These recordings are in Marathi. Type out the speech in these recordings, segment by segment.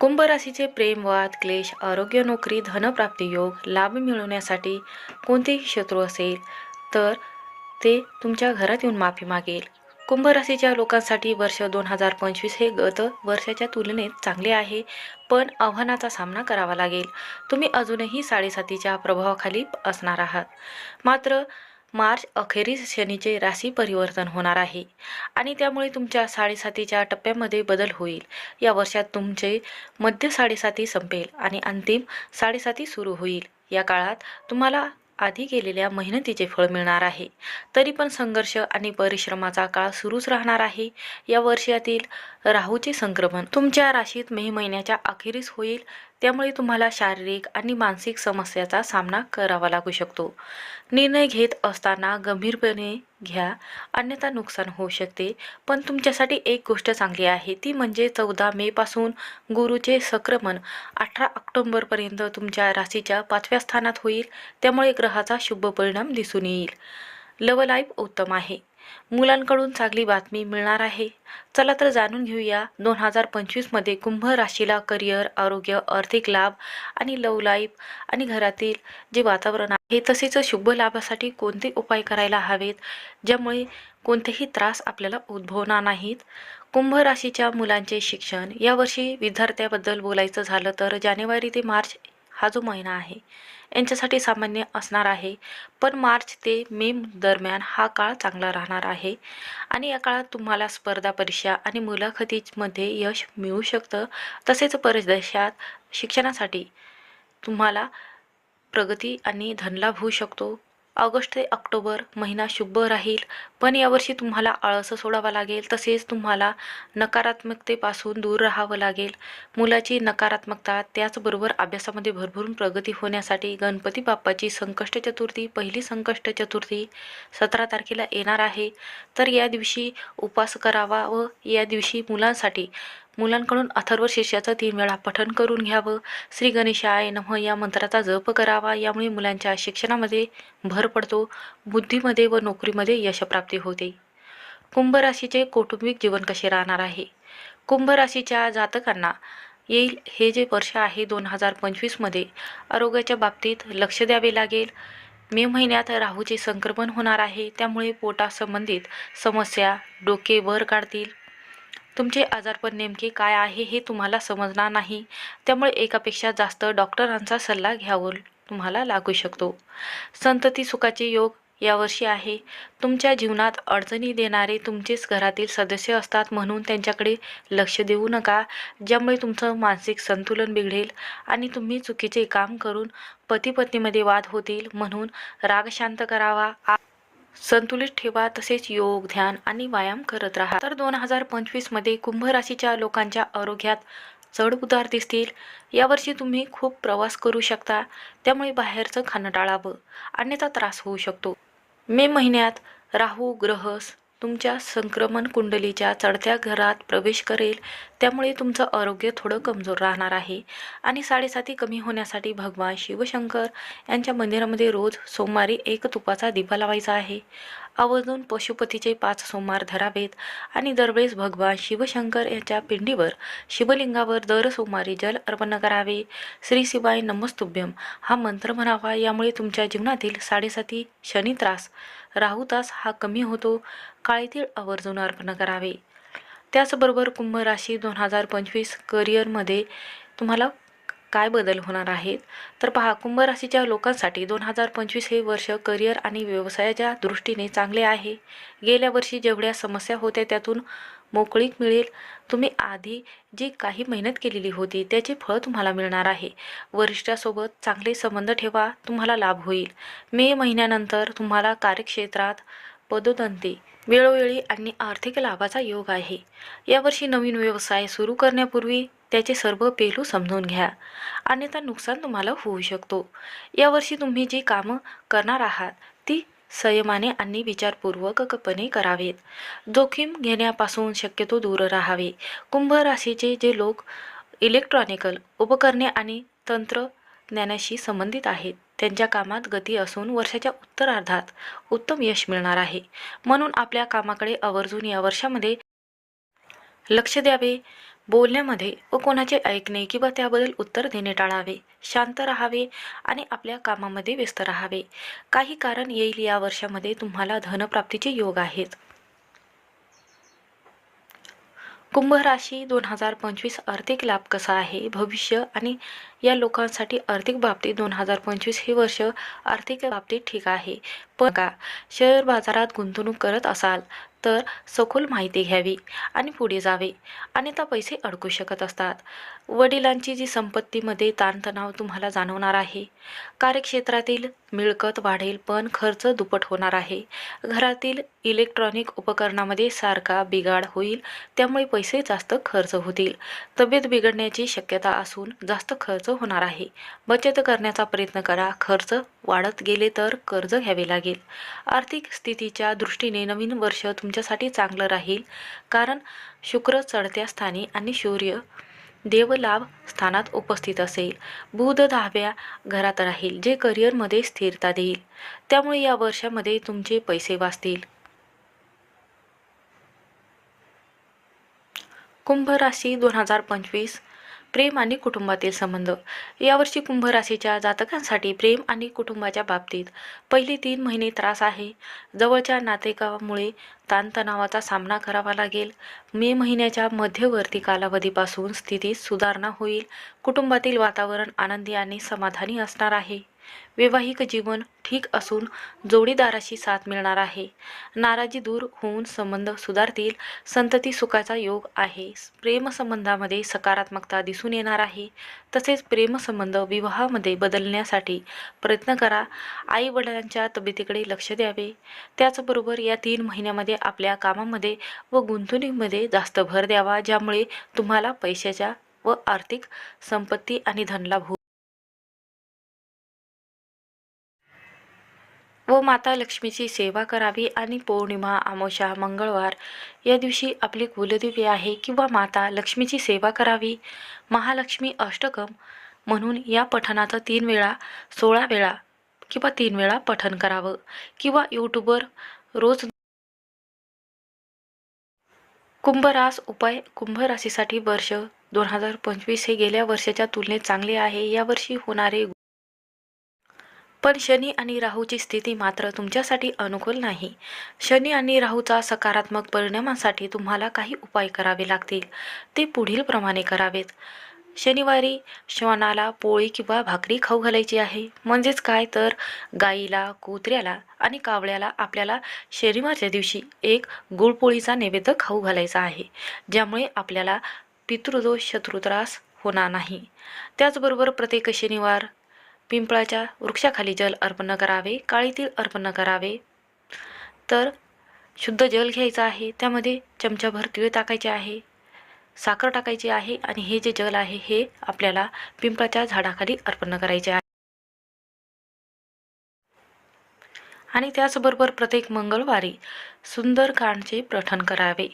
कुंभ राशीचे प्रेम वाद क्लेश आरोग्य नोकरी धनप्राप्ती योग लाभ मिळवण्यासाठी कोणतेही शत्रू असेल तर ते तुमच्या घरात येऊन माफी मागेल. कुंभ राशीच्या लोकांसाठी वर्ष दोन हजार पंचवीस हे गत वर्षाच्या तुलनेत चांगले आहे पण आव्हानाचा सामना करावा लागेल. तुम्ही अजूनही साडेसातीच्या प्रभावाखाली असणार आहात. मात्र मार्च अखेरीस शनीचे राशी परिवर्तन होणार आहे. आणि त्यामुळे तुमच्या साडेसातीच्या टप्प्यामध्ये बदल होईल. या वर्षात तुमचे मध्य साडेसाती संपेल आणि अंतिम साडेसाती सुरू होईल. या काळात तुम्हाला आधी केलेल्या मेहनतीचे फळ मिळणार आहे. तरी पण संघर्ष आणि परिश्रमाचा काळ सुरूच राहणार आहे. या वर्षातील राहूचे संक्रमण तुमच्या राशीत मे महिन्याच्या अखेरीस होईल. त्यामुळे तुम्हाला शारीरिक आणि मानसिक समस्याचा सामना करावा लागू शकतो. निर्णय घेत असताना गंभीरपणे घ्या. अन्यथा नुकसान होऊ शकते. पण तुमच्यासाठी एक गोष्ट चांगली आहे. ती म्हणजे चौदा मेपासून गुरुचे संक्रमण. अठरा ऑक्टोंबरपर्यंत तुमच्या राशीच्या पाचव्या स्थानात होईल. त्यामुळे ग्रहाचा शुभ परिणाम दिसून येईल. लव लाईफ उत्तम आहे. मुलांकडून चांगली बातमी मिळणार आहे. चला तर जाणून घेऊया दोन हजार पंचवीसमध्ये कुंभ राशीला करिअर आरोग्य आर्थिक लाभ आणि लव लाईफ आणि घरातील जे वातावरण आहे तसेच शुभ लाभासाठी कोणते उपाय करायला हवेत? ज्यामुळे कोणतेही त्रास आपल्याला उद्भवणार नाहीत. कुंभ राशीच्या मुलांचे शिक्षण. यावर्षी विद्यार्थ्याबद्दल बोलायचं झालं तर जानेवारी ते मार्च हा जो महिना आहे यांच्यासाठी सामान्य असणार आहे. पण मार्च ते मे दरम्यान हा काळ चांगला राहणार आहे. आणि या काळात तुम्हाला स्पर्धा परीक्षा आणि मुलाखतीमध्ये यश मिळू शकतं. तसेच परदेशात शिक्षणासाठी तुम्हाला प्रगती आणि धनलाभ होऊ शकतो. ऑगस्ट ते ऑक्टोबर महिना शुभ राहील. पण यावर्षी तुम्हाला आळस सोडावा लागेल. तसेच तुम्हाला नकारात्मकतेपासून दूर राहावं लागेल. मुलाची नकारात्मकता त्याचबरोबर अभ्यासामध्ये भरभरून प्रगती होण्यासाठी गणपती बाप्पाची संकष्ट चतुर्थी पहिली संकष्ट चतुर्थी सतरा तारखेला येणार आहे. तर या दिवशी उपवास करावा व या दिवशी मुलांसाठी मुलांकडून अथर्व शिष्याचं तीन वेळा पठण करून घ्यावं. श्री गणेशाय नमः या मंत्राचा जप करावा. यामुळे मुलांच्या शिक्षणामध्ये भर पडतो. बुद्धीमध्ये व नोकरीमध्ये यशप्राप्ती होते. कुंभ राशीचे कौटुंबिक जीवन कसे राहणार आहे? कुंभ राशीच्या जातकांना येईल हे जे वर्ष आहे दोन हजार पंचवीसमध्ये आरोग्याच्या बाबतीत लक्ष द्यावे लागेल. मे महिन्यात राहूचे संक्रमण होणार आहे. त्यामुळे पोटासंबंधित समस्या डोके वर काढतील. तुमचे आजारपण नेमके काय आहे हे तुम्हाला समजणार नाही. त्यामुळे एकापेक्षा जास्त डॉक्टरांचा सल्ला घ्यावं तुम्हाला लागू शकतो. संतती सुखाचे योग यावर्षी आहे. तुमच्या जीवनात अडचणी देणारे तुमचेच घरातील सदस्य असतात म्हणून त्यांच्याकडे लक्ष देऊ नका. ज्यामुळे तुमचं मानसिक संतुलन बिघडेल आणि तुम्ही चुकीचे काम करून पती पत्नीमध्ये वाद होतील म्हणून राग शांत करावा. संतुलित ठेवा तसेच योग ध्यान आणि व्यायाम करत राहा. तर दोन हजार पंचवीसमध्ये कुंभ राशीच्या लोकांच्या आरोग्यात चढ उतार दिसतील. यावर्षी तुम्ही खूप प्रवास करू शकता. त्यामुळे बाहेरचं खाणं टाळावं. अन्यथा त्रास होऊ शकतो. मे महिन्यात राहू ग्रह तुमच्या संक्रमण कुंडलीच्या चढत्या घरात प्रवेश करेल. त्यामुळे तुमचं आरोग्य थोडं कमजोर राहणार आहे. आणि साडेसाती कमी होण्यासाठी भगवान शिवशंकर यांच्या मंदिरामध्ये रोज सोमवारी एक तुपाचा दिवा लावायचा आहे. आवर्जून पशुपतीचे पाच सोमवार धरावेत आणि दरवेळेस भगवान शिवशंकर यांच्या पिंडीवर शिवलिंगावर दर सोमवारी जल अर्पण करावे. श्री शिवाय नमस्तुभ्यम हा मंत्र म्हणावा. यामुळे तुमच्या जीवनातील साडेसाती शनी त्रास राहू तास हा कमी होतो. काळेतीळ आवर्जून अर्पण करावे. त्याचबरोबर कुंभ राशी दोन हजार पंचवीस करिअरमध्ये तुम्हाला काय बदल होणार आहेत? तर पहा कुंभ राशीच्या लोकांसाठी दोन हजार पंचवीस हे वर्ष करिअर आणि व्यवसायाच्या दृष्टीने चांगले आहे. गेल्या वर्षी जेवढ्या समस्या होत्या त्यातून मोकळीक मिळेल. तुम्ही आधी जी काही मेहनत केलेली होती त्याचे फळ तुम्हाला मिळणार आहे. वरिष्ठासोबत चांगले संबंध ठेवा तुम्हाला लाभ होईल. मे महिन्यानंतर तुम्हाला कार्यक्षेत्रात पदोन्नती वेळोवेळी आणि आर्थिक लाभाचा योग आहे. यावर्षी नवीन व्यवसाय सुरू करण्यापूर्वी त्याचे सर्व पेलू समजून घ्या. अन्यथा नुकसान तुम्हाला होऊ शकतो. यावर्षी तुम्ही जी कामं करणार आहात ती संयमाने आणि विचारपूर्वकपणे करावेत. जोखीम घेण्यापासून शक्यतो दूर राहावे. कुंभ राशीचे जे लोक इलेक्ट्रॉनिकल उपकरणे आणि तंत्र ज्ञानाशी संबंधित आहेत. त्यांच्या कामात गती असून वर्षाच्या उत्तरार्धात उत्तम यश मिळणार आहे. म्हणून आपल्या कामाकडे आवर्जून या वर्षामध्ये लक्ष द्यावे. बोलण्यामध्ये व कोणाचे ऐकणे किंवा त्याबद्दल उत्तर देणे टाळावे. शांत राहावे आणि आपल्या कामामध्ये व्यस्त राहावे. काही कारण येईल या वर्षामध्ये तुम्हाला धनप्राप्तीचे योग आहेत. कुंभ राशी दोन हजार पंचवीस आर्थिक लाभ कसा आहे? भविष्य आणि या लोकांसाठी आर्थिक बाबतीत दोन हजार पंचवीस हे वर्ष आर्थिक बाबतीत ठीक आहे. पण का? शेअर बाजारात गुंतवणूक करत असाल? तर सखोल माहिती घ्यावी आणि पुढे जावे अन्यथा पैसे अडकू शकत असतात. वडिलांची जी संपत्तीमध्ये ताणतणाव तुम्हाला जाणवणार आहे. कार्यक्षेत्रातील मिळकत वाढेल पण खर्च दुप्पट होणार आहे. घरातील इलेक्ट्रॉनिक उपकरणामध्ये सारखा बिघाड होईल त्यामुळे पैसे जास्त खर्च होतील. तब्येत बिघडण्याची शक्यता असून जास्त खर्च होणार आहे. बचत करण्याचा प्रयत्न करा. खर्च वाढत गेले तर कर्ज घ्यावे लागेल. आर्थिक स्थितीच्या दृष्टीने नवीन वर्ष तुमच्यासाठी चांगलं राहील. कारण शुक्र चढत्या स्थानी आणि सूर्य देवलाभ स्थानात उपस्थित असेल. बुध दहाव्या घरात राहील जे करिअरमध्ये स्थिरता देईल. त्यामुळे या वर्षामध्ये तुमचे पैसे वाचतील. कुंभ राशी दोन हजार पंचवीस प्रेम आणि कुटुंबातील संबंध. यावर्षी कुंभ राशीच्या जातकांसाठी प्रेम आणि कुटुंबाच्या बाबतीत पहिले तीन महिने त्रास आहे. जवळच्या नातेकामुळे ताणतणावाचा सामना करावा लागेल. मे महिन्याच्या मध्यवर्ती कालावधीपासून स्थितीत सुधारणा होईल. कुटुंबातील वातावरण आनंदी आणि समाधानी असणार आहे. वैवाहिक जीवन ठीक असून जोडीदाराशी साथ मिळणार आहे. नाराजी दूर होऊन संबंध सुधारतील. संतती सुखाचा योग आहे. प्रेमसंबंधामध्ये सकारात्मकता दिसून येणार आहे. तसेच प्रेमसंबंध विवाहामध्ये बदलण्यासाठी प्रयत्न करा. आई वडिलांच्या तब्येतीकडे लक्ष द्यावे. त्याचबरोबर या तीन महिन्यामध्ये आपल्या कामामध्ये व गुंतवणुकीमध्ये जास्त भर द्यावा ज्यामुळे तुम्हाला पैशाच्या व आर्थिक संपत्ती आणि धनलाभ व माता लक्ष्मीची सेवा करावी आणि पौर्णिमा आमोशा मंगळवार या दिवशी आपली कुलदेवी आहे किंवा माता लक्ष्मीची सेवा करावी. महालक्ष्मी अष्टकम म्हणून या पठणाचं तीन वेळा सोळा वेळा किंवा तीन वेळा पठण करावं किंवा यूट्यूबवर रोज कुंभरास उपाय कुंभ राशीसाठी वर्ष दोन हजार पंचवीस हे गेल्या वर्षाच्या तुलनेत चांगले आहे. यावर्षी होणारे पण शनी आणि राहूची स्थिती मात्र तुमच्यासाठी अनुकूल नाही. शनी आणि राहूचा सकारात्मक परिणामासाठी तुम्हाला काही उपाय करावे लागतील. ते पुढील प्रमाणे करावेत. शनिवारी श्वानाला पोळी किंवा भाकरी खाऊ घालायची आहे. म्हणजेच काय? तर गाईला कुत्र्याला आणि कावळ्याला आपल्याला शनिवारच्या दिवशी एक गुळपोळीचा नैवेद्य खाऊ घालायचा आहे ज्यामुळे आपल्याला पितृदोष शत्रुत्रास होणार नाही. त्याचबरोबर प्रत्येक शनिवार पिंपळाच्या वृक्षाखाली जल अर्पण करावे काळी तीळ अर्पण करावे. तर शुद्ध जल घ्यायचं आहे त्यामध्ये चमचाभर तिळ टाकायचे आहे साखर टाकायची आहे आणि हे जे जल आहे हे आपल्याला पिंपळाच्या झाडाखाली अर्पण करायचे आहे. आणि त्याचबरोबर प्रत्येक मंगळवारी सुंदरकांडचे पठण करावे.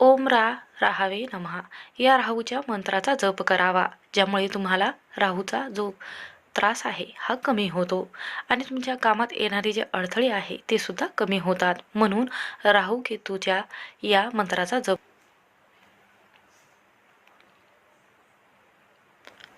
ओम रा राहावे नमहा. या राहूच्या मंत्राचा जप करावा ज्यामुळे तुम्हाला राहूचा जो त्रास आहे हा कमी होतो. आणि तुमच्या कामात येणारे जे अडथळे आहे ते सुद्धा कमी होतात. म्हणून राहू केतूच्या या मंत्राचा जप.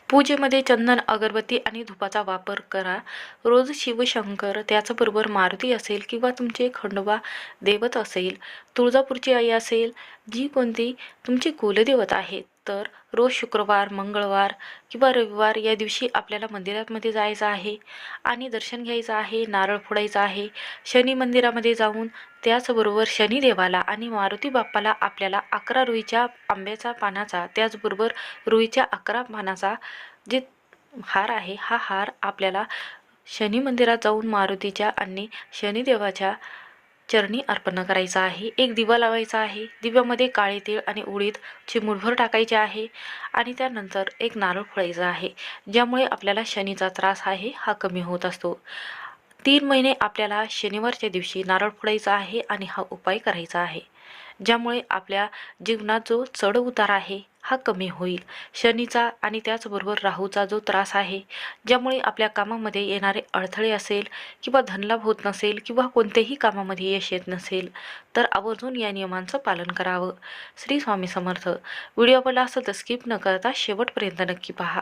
पूजेमध्ये चंदन अगरबत्ती आणि धुपाचा वापर करा. रोज शिवशंकर त्याचबरोबर मारुती असेल किंवा तुमचे खंडोबा देवत असेल तुळजापूरची आई असेल जी कोणती तुमची कुलदेवत आहेत. तर रोज शुक्रवार मंगळवार किंवा रविवार या दिवशी आपल्याला मंदिरामध्ये जायचं आहे आणि दर्शन घ्यायचं आहे नारळ फोडायचं आहे. शनी मंदिरामध्ये जाऊन त्याचबरोबर शनिदेवाला आणि मारुती बाप्पाला आपल्याला अकरा रुईच्या आंब्याचा पानाचा त्याचबरोबर रुईच्या अकरा पानाचा जे हार आहे हा हार आपल्याला शनी मंदिरात जाऊन मारुतीच्या आणि शनिदेवाच्या चरणी अर्पण करायचा आहे. एक दिवा लावायचा आहे. दिव्यामध्ये काळे तीळ आणि उडीद चिमूटभर टाकायचे आहे आणि त्यानंतर एक नारळ फोडायचा आहे. ज्यामुळे आपल्याला शनीचा त्रास आहे हा कमी होत असतो. तीन महिने आपल्याला शनिवारच्या दिवशी नारळ फोडायचा आहे आणि हा उपाय करायचा आहे. ज्यामुळे आपल्या जीवनात जो चढ उतार आहे हा कमी होईल. शनीचा आणि त्याचबरोबर राहूचा जो त्रास आहे ज्यामुळे आपल्या कामामध्ये येणारे अडथळे असेल किंवा धनलाभ होत नसेल किंवा कोणत्याही कामामध्ये यश येत नसेल तर आवर्जून या नियमांचं पालन करावं. श्री स्वामी समर्थ. व्हिडिओ आवडला असेल तर स्किप न करता शेवटपर्यंत नक्की पहा.